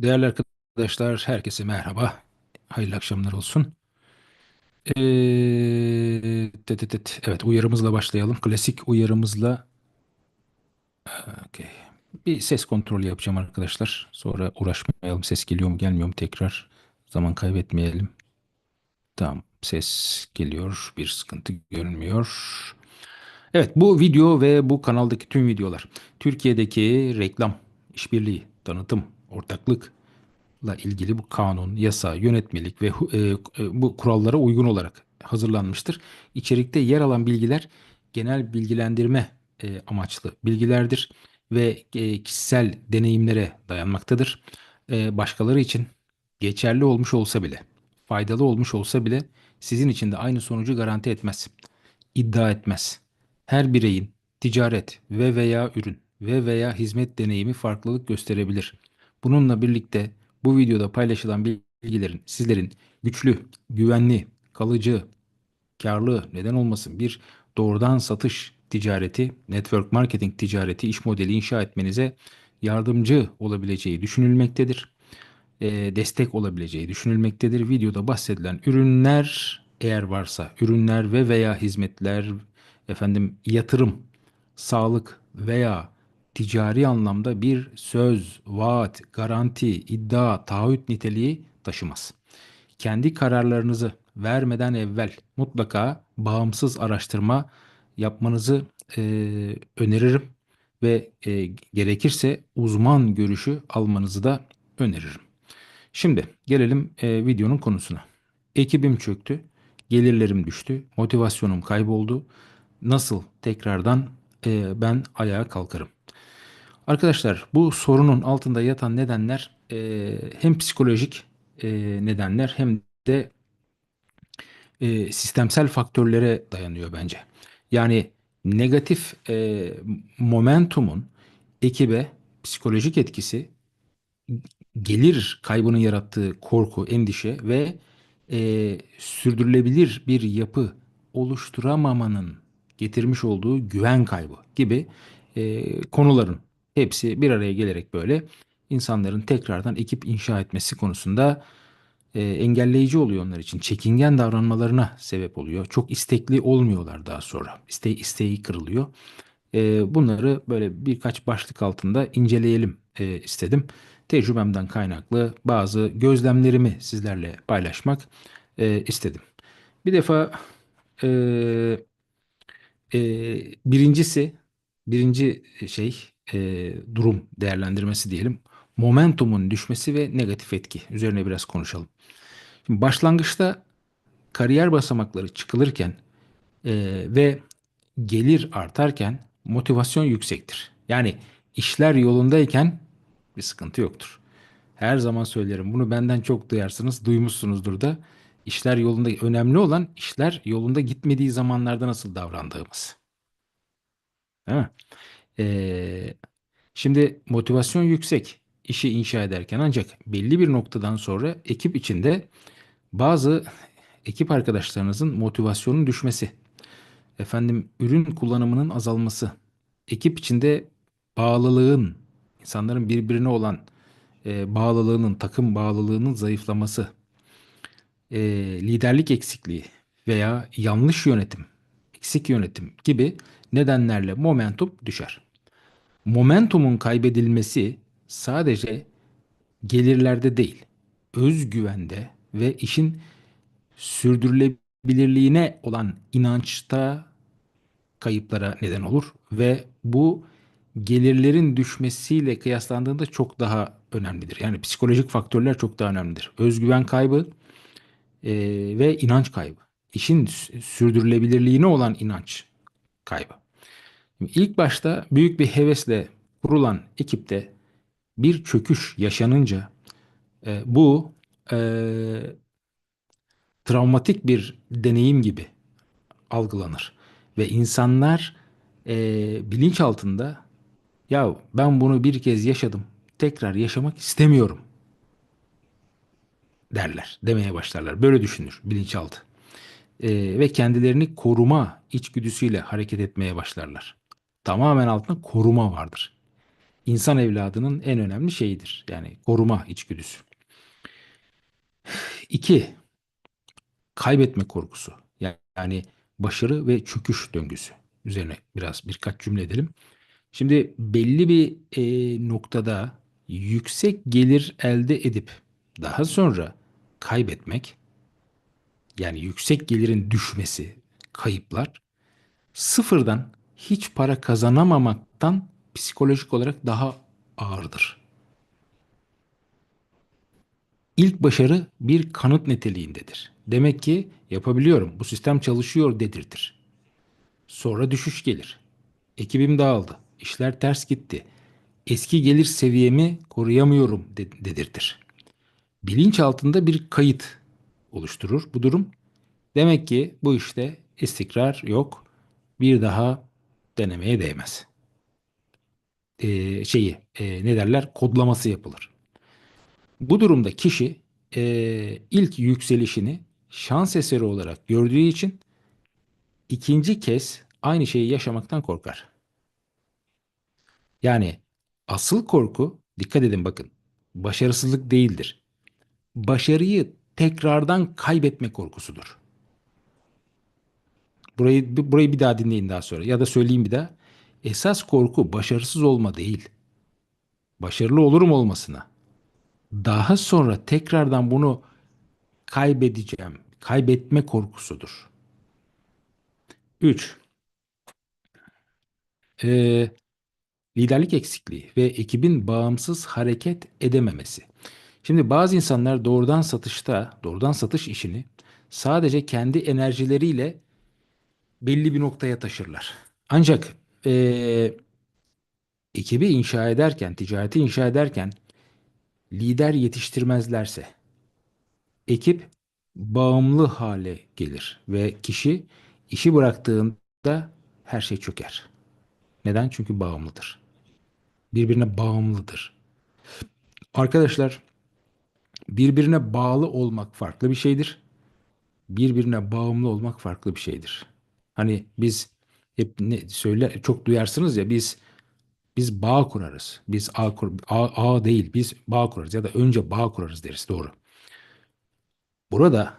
Değerli arkadaşlar, herkese merhaba. Hayırlı akşamlar olsun. Ee. Evet, uyarımızla başlayalım. Klasik uyarımızla okey. Bir ses kontrolü yapacağım arkadaşlar. Sonra uğraşmayalım. Ses geliyor mu gelmiyor mu tekrar. Zaman kaybetmeyelim. Tamam, ses geliyor. Bir sıkıntı görünmüyor. Evet, bu video ve bu kanaldaki tüm videolar Türkiye'deki reklam, işbirliği, tanıtım, ortaklık, ilgili bu kanun, yasa, yönetmelik ve e, e, bu kurallara uygun olarak hazırlanmıştır. İçerikte yer alan bilgiler genel bilgilendirme e, amaçlı bilgilerdir ve e, kişisel deneyimlere dayanmaktadır. E, başkaları için geçerli olmuş olsa bile, faydalı olmuş olsa bile sizin için de aynı sonucu garanti etmez, iddia etmez. Her bireyin ticaret ve veya ürün ve veya hizmet deneyimi farklılık gösterebilir. Bununla birlikte bu videoda paylaşılan bilgilerin sizlerin güçlü, güvenli, kalıcı, karlı neden olmasın bir doğrudan satış ticareti, network marketing ticareti iş modeli inşa etmenize yardımcı olabileceği düşünülmektedir. E, destek olabileceği düşünülmektedir. Videoda bahsedilen ürünler eğer varsa ürünler ve veya hizmetler efendim yatırım, sağlık veya ticari anlamda bir söz, vaat, garanti, iddia, taahhüt niteliği taşımaz. Kendi kararlarınızı vermeden evvel mutlaka bağımsız araştırma yapmanızı e, öneririm ve e, gerekirse uzman görüşü almanızı da öneririm. Şimdi gelelim e, videonun konusuna. Ekibim çöktü, gelirlerim düştü, motivasyonum kayboldu. Nasıl tekrardan e, ben ayağa kalkarım? Arkadaşlar bu sorunun altında yatan nedenler e, hem psikolojik e, nedenler hem de e, sistemsel faktörlere dayanıyor bence. Yani negatif e, momentumun ekibe psikolojik etkisi gelir kaybının yarattığı korku, endişe ve e, sürdürülebilir bir yapı oluşturamamanın getirmiş olduğu güven kaybı gibi e, konuların hepsi bir araya gelerek böyle insanların tekrardan ekip inşa etmesi konusunda e, engelleyici oluyor onlar için. Çekingen davranmalarına sebep oluyor. Çok istekli olmuyorlar daha sonra. İste, isteği kırılıyor. E, bunları böyle birkaç başlık altında inceleyelim e, istedim. Tecrübemden kaynaklı bazı gözlemlerimi sizlerle paylaşmak e, istedim. Bir defa e, e, birincisi, birinci şey e, durum değerlendirmesi diyelim. Momentumun düşmesi ve negatif etki. Üzerine biraz konuşalım. Şimdi başlangıçta kariyer basamakları çıkılırken e, ve gelir artarken motivasyon yüksektir. Yani işler yolundayken bir sıkıntı yoktur. Her zaman söylerim bunu benden çok duyarsınız, duymuşsunuzdur da. İşler yolunda önemli olan işler yolunda gitmediği zamanlarda nasıl davrandığımız. Değil mi? Ee, şimdi motivasyon yüksek işi inşa ederken ancak belli bir noktadan sonra ekip içinde bazı ekip arkadaşlarınızın motivasyonun düşmesi, efendim ürün kullanımının azalması, ekip içinde bağlılığın, insanların birbirine olan e, bağlılığının, takım bağlılığının zayıflaması, e, liderlik eksikliği veya yanlış yönetim, eksik yönetim gibi nedenlerle momentum düşer. Momentumun kaybedilmesi sadece gelirlerde değil, özgüvende ve işin sürdürülebilirliğine olan inançta kayıplara neden olur ve bu gelirlerin düşmesiyle kıyaslandığında çok daha önemlidir. Yani psikolojik faktörler çok daha önemlidir. Özgüven kaybı e, ve inanç kaybı. İşin sürdürülebilirliğine olan inanç kaybı. İlk başta büyük bir hevesle kurulan ekipte bir çöküş yaşanınca e, bu e, travmatik bir deneyim gibi algılanır. Ve insanlar e, bilinç altında ya ben bunu bir kez yaşadım tekrar yaşamak istemiyorum derler demeye başlarlar. Böyle düşünür bilinçaltı. E, ve kendilerini koruma içgüdüsüyle hareket etmeye başlarlar. Tamamen altında koruma vardır. insan evladının en önemli şeyidir. Yani koruma içgüdüsü. İki, kaybetme korkusu. Yani başarı ve çöküş döngüsü. Üzerine biraz birkaç cümle edelim. Şimdi belli bir e, noktada yüksek gelir elde edip daha sonra kaybetmek yani yüksek gelirin düşmesi, kayıplar sıfırdan hiç para kazanamamaktan psikolojik olarak daha ağırdır. İlk başarı bir kanıt niteliğindedir. Demek ki yapabiliyorum, bu sistem çalışıyor dedirtir. Sonra düşüş gelir. Ekibim dağıldı, işler ters gitti. Eski gelir seviyemi koruyamıyorum dedirtir. Bilinç altında bir kayıt oluşturur bu durum. Demek ki bu işte istikrar yok. Bir daha denemeye değmez. Ee, şeyi e, ne derler kodlaması yapılır. Bu durumda kişi e, ilk yükselişini şans eseri olarak gördüğü için ikinci kez aynı şeyi yaşamaktan korkar. Yani asıl korku dikkat edin bakın başarısızlık değildir. Başarıyı tekrardan kaybetme korkusudur. Burayı burayı bir daha dinleyin daha sonra ya da söyleyeyim bir daha. Esas korku başarısız olma değil. Başarılı olurum olmasına. Daha sonra tekrardan bunu kaybedeceğim. Kaybetme korkusudur. 3. Ee, liderlik eksikliği ve ekibin bağımsız hareket edememesi. Şimdi bazı insanlar doğrudan satışta, doğrudan satış işini sadece kendi enerjileriyle belli bir noktaya taşırlar. Ancak e, ekibi inşa ederken, ticareti inşa ederken lider yetiştirmezlerse ekip bağımlı hale gelir ve kişi işi bıraktığında her şey çöker. Neden? Çünkü bağımlıdır. Birbirine bağımlıdır. Arkadaşlar birbirine bağlı olmak farklı bir şeydir. Birbirine bağımlı olmak farklı bir şeydir. Hani biz hep ne söyle çok duyarsınız ya biz biz bağ kurarız. Biz ağ, kur, ağ, değil biz bağ kurarız ya da önce bağ kurarız deriz doğru. Burada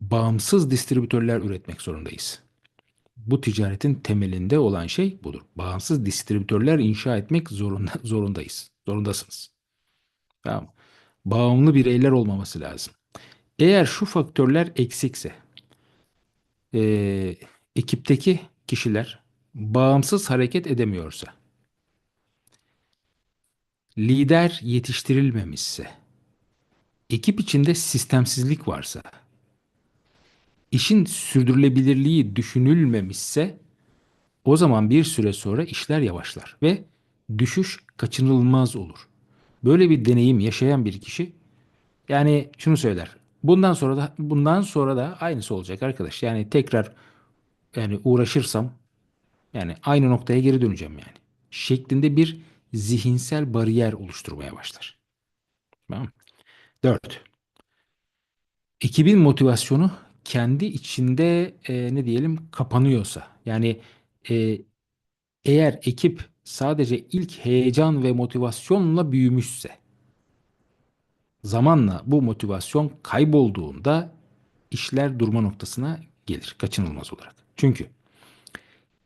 bağımsız distribütörler üretmek zorundayız. Bu ticaretin temelinde olan şey budur. Bağımsız distribütörler inşa etmek zorunda, zorundayız. Zorundasınız. Tamam. Bağımlı bireyler olmaması lazım. Eğer şu faktörler eksikse, e, ekipteki kişiler bağımsız hareket edemiyorsa, lider yetiştirilmemişse, ekip içinde sistemsizlik varsa, işin sürdürülebilirliği düşünülmemişse o zaman bir süre sonra işler yavaşlar ve düşüş kaçınılmaz olur. Böyle bir deneyim yaşayan bir kişi yani şunu söyler. Bundan sonra da bundan sonra da aynısı olacak arkadaş. Yani tekrar yani uğraşırsam yani aynı noktaya geri döneceğim yani. Şeklinde bir zihinsel bariyer oluşturmaya başlar. Tamam. 4. Ekibin motivasyonu kendi içinde e, ne diyelim kapanıyorsa yani e, eğer ekip sadece ilk heyecan ve motivasyonla büyümüşse zamanla bu motivasyon kaybolduğunda işler durma noktasına gelir kaçınılmaz olarak. Çünkü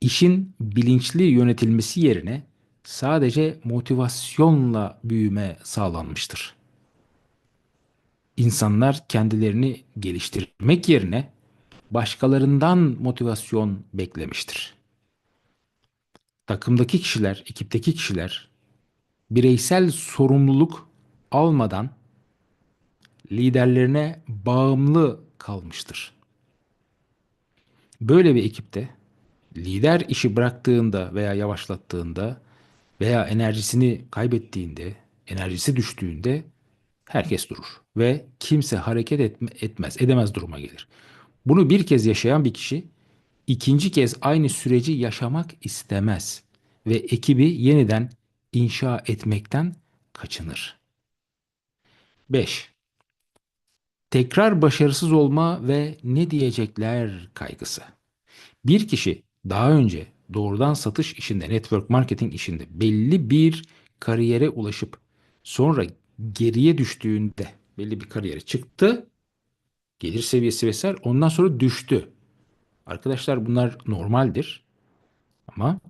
işin bilinçli yönetilmesi yerine sadece motivasyonla büyüme sağlanmıştır. İnsanlar kendilerini geliştirmek yerine başkalarından motivasyon beklemiştir. Takımdaki kişiler, ekipteki kişiler bireysel sorumluluk almadan liderlerine bağımlı kalmıştır. Böyle bir ekipte lider işi bıraktığında veya yavaşlattığında veya enerjisini kaybettiğinde, enerjisi düştüğünde herkes durur ve kimse hareket etme, etmez, edemez duruma gelir. Bunu bir kez yaşayan bir kişi ikinci kez aynı süreci yaşamak istemez ve ekibi yeniden inşa etmekten kaçınır. 5. Tekrar başarısız olma ve ne diyecekler kaygısı. Bir kişi daha önce doğrudan satış işinde, network marketing işinde belli bir kariyere ulaşıp sonra geriye düştüğünde belli bir kariyere çıktı, gelir seviyesi vesaire ondan sonra düştü. Arkadaşlar bunlar normaldir ama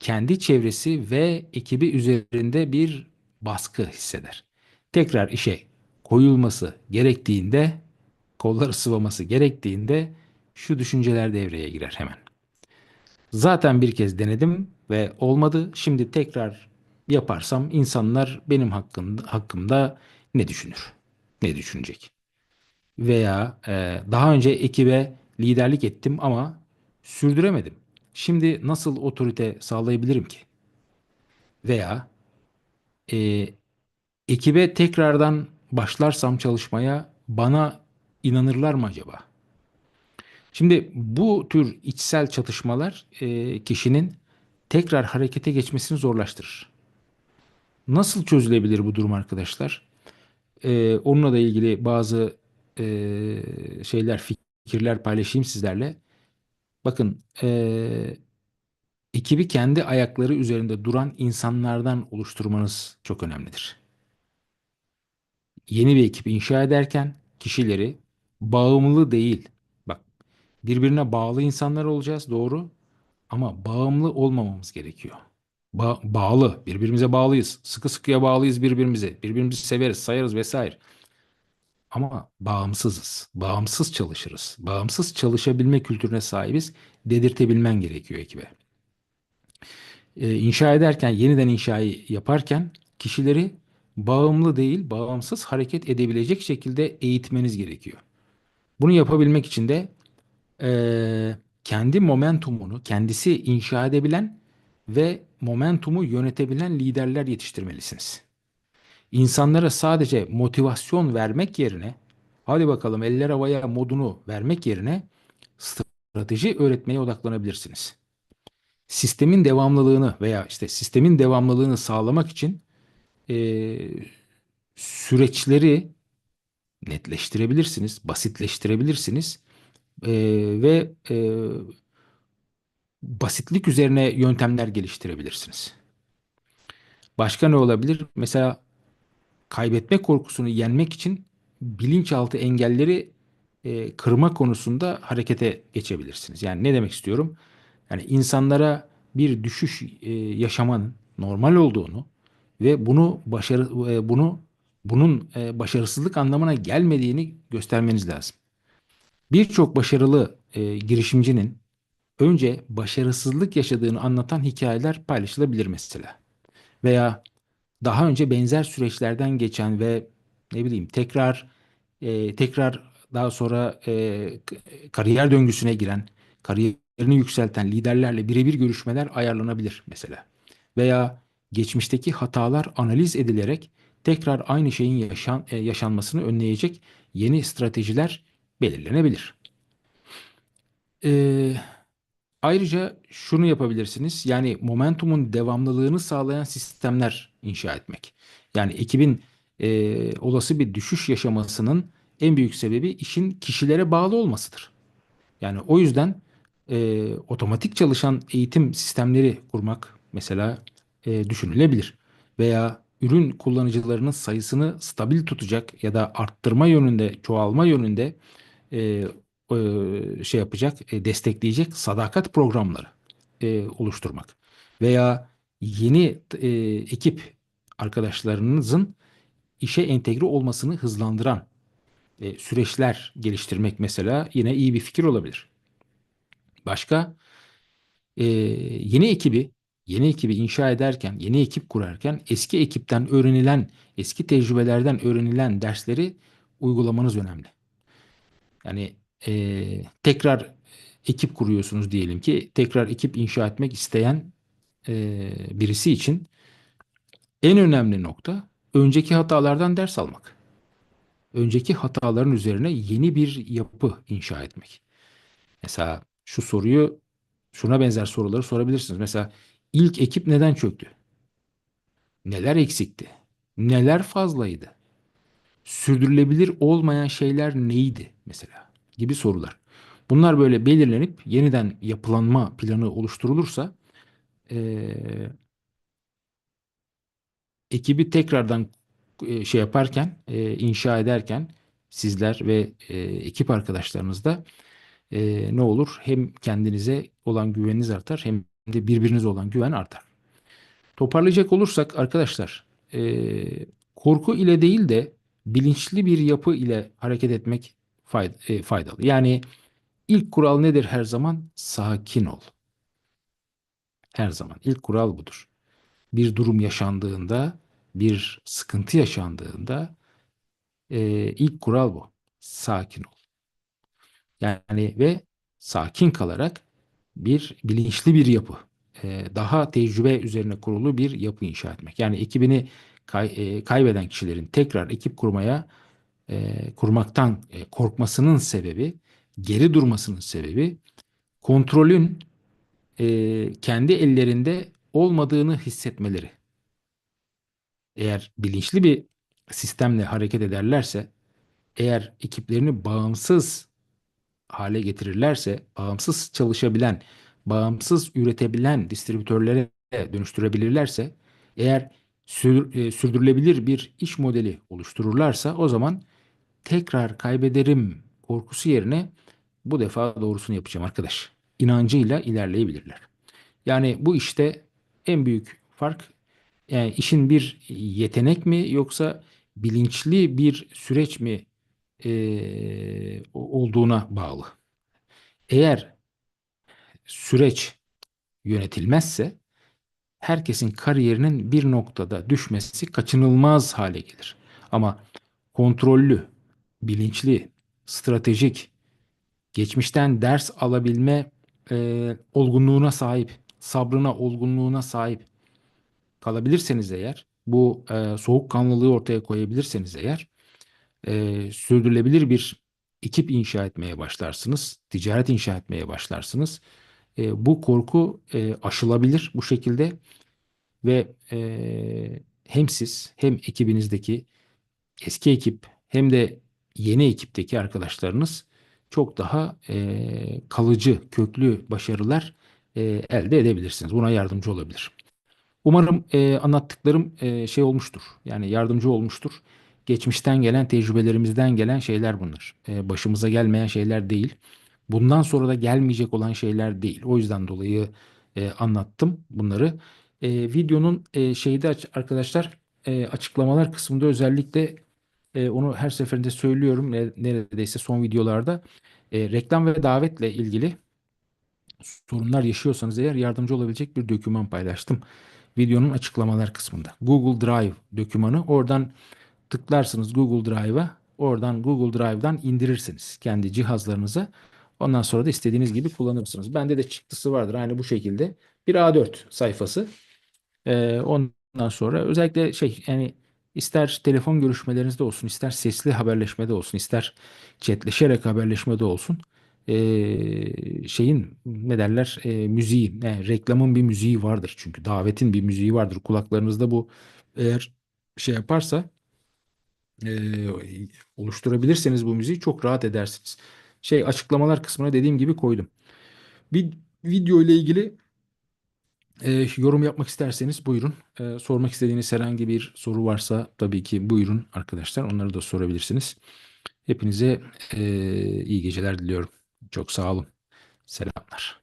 kendi çevresi ve ekibi üzerinde bir baskı hisseder. Tekrar işe koyulması gerektiğinde, kolları sıvaması gerektiğinde şu düşünceler devreye girer hemen. Zaten bir kez denedim ve olmadı. Şimdi tekrar yaparsam insanlar benim hakkımda, hakkımda ne düşünür? Ne düşünecek? Veya e, daha önce ekibe liderlik ettim ama sürdüremedim. Şimdi nasıl otorite sağlayabilirim ki? Veya e, ekibe tekrardan başlarsam çalışmaya bana inanırlar mı acaba? Şimdi bu tür içsel çatışmalar e, kişinin tekrar harekete geçmesini zorlaştırır. Nasıl çözülebilir bu durum arkadaşlar? E, onunla da ilgili bazı e, şeyler, fikirler paylaşayım sizlerle. Bakın, e, ekibi kendi ayakları üzerinde duran insanlardan oluşturmanız çok önemlidir. Yeni bir ekip inşa ederken kişileri bağımlı değil, bak birbirine bağlı insanlar olacağız doğru ama bağımlı olmamamız gerekiyor. Ba- bağlı, birbirimize bağlıyız. Sıkı sıkıya bağlıyız birbirimize. Birbirimizi severiz, sayarız vesaire. Ama bağımsızız. Bağımsız çalışırız. Bağımsız çalışabilme kültürüne sahibiz. Dedirtebilmen gerekiyor ekibe. Ee, inşa ederken, yeniden inşayı yaparken kişileri bağımlı değil, bağımsız hareket edebilecek şekilde eğitmeniz gerekiyor. Bunu yapabilmek için de eee, kendi momentumunu kendisi inşa edebilen ve momentumu yönetebilen liderler yetiştirmelisiniz. İnsanlara sadece motivasyon vermek yerine, hadi bakalım eller havaya modunu vermek yerine strateji öğretmeye odaklanabilirsiniz. Sistemin devamlılığını veya işte sistemin devamlılığını sağlamak için eee, süreçleri netleştirebilirsiniz, basitleştirebilirsiniz Eee, ve eee, basitlik üzerine yöntemler geliştirebilirsiniz. Başka ne olabilir? Mesela kaybetme korkusunu yenmek için bilinçaltı engelleri e, kırma konusunda harekete geçebilirsiniz. Yani ne demek istiyorum? Yani insanlara bir düşüş e, yaşamanın normal olduğunu ve bunu başarı e, bunu bunun e, başarısızlık anlamına gelmediğini göstermeniz lazım. Birçok başarılı e, girişimcinin önce başarısızlık yaşadığını anlatan hikayeler paylaşılabilir mesela. Veya daha önce benzer süreçlerden geçen ve ne bileyim tekrar e, tekrar daha sonra e, kariyer döngüsüne giren, kariyerini yükselten liderlerle birebir görüşmeler ayarlanabilir mesela. Veya geçmişteki hatalar analiz edilerek tekrar aynı şeyin yaşan, e, yaşanmasını önleyecek yeni stratejiler belirlenebilir. Ee, ayrıca şunu yapabilirsiniz. Yani momentumun devamlılığını sağlayan sistemler inşa etmek. Yani ekibin e, olası bir düşüş yaşamasının en büyük sebebi işin kişilere bağlı olmasıdır. Yani o yüzden e, otomatik çalışan eğitim sistemleri kurmak mesela e, düşünülebilir. Veya ürün kullanıcılarının sayısını stabil tutacak ya da arttırma yönünde, çoğalma yönünde e, e, şey yapacak, e, destekleyecek sadakat programları e, oluşturmak veya yeni e, ekip arkadaşlarınızın işe entegre olmasını hızlandıran e, süreçler geliştirmek mesela yine iyi bir fikir olabilir. Başka e, yeni ekibi yeni ekibi inşa ederken, yeni ekip kurarken eski ekipten öğrenilen, eski tecrübelerden öğrenilen dersleri uygulamanız önemli. Yani e, tekrar ekip kuruyorsunuz diyelim ki tekrar ekip inşa etmek isteyen e, birisi için en önemli nokta önceki hatalardan ders almak. Önceki hataların üzerine yeni bir yapı inşa etmek. Mesela şu soruyu şuna benzer soruları sorabilirsiniz. Mesela ilk ekip neden çöktü? Neler eksikti? Neler fazlaydı? Sürdürülebilir olmayan şeyler neydi mesela? Gibi sorular. Bunlar böyle belirlenip yeniden yapılanma planı oluşturulursa eee, ekibi tekrardan e, şey yaparken, e, inşa ederken sizler ve e, ekip arkadaşlarınız da e, ne olur? Hem kendinize olan güveniniz artar hem birbirinize olan güven artar. Toparlayacak olursak arkadaşlar, e, korku ile değil de bilinçli bir yapı ile hareket etmek fayda- e, faydalı. Yani ilk kural nedir her zaman? Sakin ol. Her zaman ilk kural budur. Bir durum yaşandığında, bir sıkıntı yaşandığında e, ilk kural bu. Sakin ol. Yani ve sakin kalarak bir bilinçli bir yapı, e, daha tecrübe üzerine kurulu bir yapı inşa etmek. Yani ekibini kay- e, kaybeden kişilerin tekrar ekip kurmaya e, kurmaktan korkmasının sebebi, geri durmasının sebebi kontrolün kendi ellerinde olmadığını hissetmeleri. Eğer bilinçli bir sistemle hareket ederlerse, eğer ekiplerini bağımsız hale getirirlerse, bağımsız çalışabilen, bağımsız üretebilen distribütörlere dönüştürebilirlerse, eğer sür- e, sürdürülebilir bir iş modeli oluştururlarsa o zaman tekrar kaybederim korkusu yerine bu defa doğrusunu yapacağım arkadaş. İnancıyla ilerleyebilirler. Yani bu işte en büyük fark yani işin bir yetenek mi yoksa bilinçli bir süreç mi eee, olduğuna bağlı. Eğer süreç yönetilmezse herkesin kariyerinin bir noktada düşmesi kaçınılmaz hale gelir. Ama kontrollü, bilinçli, stratejik, geçmişten ders alabilme e, olgunluğuna sahip, sabrına, olgunluğuna sahip kalabilirseniz eğer, bu e, soğukkanlılığı ortaya koyabilirseniz eğer, e, sürdürülebilir bir ekip inşa etmeye başlarsınız, ticaret inşa etmeye başlarsınız. E, bu korku e, aşılabilir bu şekilde ve e, hem siz hem ekibinizdeki eski ekip hem de yeni ekipteki arkadaşlarınız çok daha e, kalıcı, köklü başarılar e, elde edebilirsiniz. Buna yardımcı olabilir. Umarım e, anlattıklarım e, şey olmuştur. Yani yardımcı olmuştur. Geçmişten gelen, tecrübelerimizden gelen şeyler bunlar. E, başımıza gelmeyen şeyler değil. Bundan sonra da gelmeyecek olan şeyler değil. O yüzden dolayı e, anlattım bunları. E, videonun e, şeyde arkadaşlar e, açıklamalar kısmında özellikle e, onu her seferinde söylüyorum. Ne- Neredeyse son videolarda e, reklam ve davetle ilgili sorunlar yaşıyorsanız eğer yardımcı olabilecek bir doküman paylaştım. Videonun açıklamalar kısmında. Google Drive dokümanı oradan tıklarsınız Google Drive'a. Oradan Google Drive'dan indirirsiniz kendi cihazlarınıza. Ondan sonra da istediğiniz gibi kullanırsınız. Bende de çıktısı vardır aynı bu şekilde. Bir A4 sayfası. Ee, ondan sonra özellikle şey yani ister telefon görüşmelerinizde olsun, ister sesli haberleşmede olsun, ister chatleşerek haberleşmede olsun. ee, şeyin ne derler ee, müziği, yani reklamın bir müziği vardır çünkü davetin bir müziği vardır. Kulaklarınızda bu eğer şey yaparsa ee, oluşturabilirseniz bu müziği çok rahat edersiniz. Şey açıklamalar kısmına dediğim gibi koydum. Bir video ile ilgili e, yorum yapmak isterseniz buyurun. E, sormak istediğiniz herhangi bir soru varsa tabii ki buyurun arkadaşlar. Onları da sorabilirsiniz. Hepinize e, iyi geceler diliyorum. Çok sağ olun. Selamlar.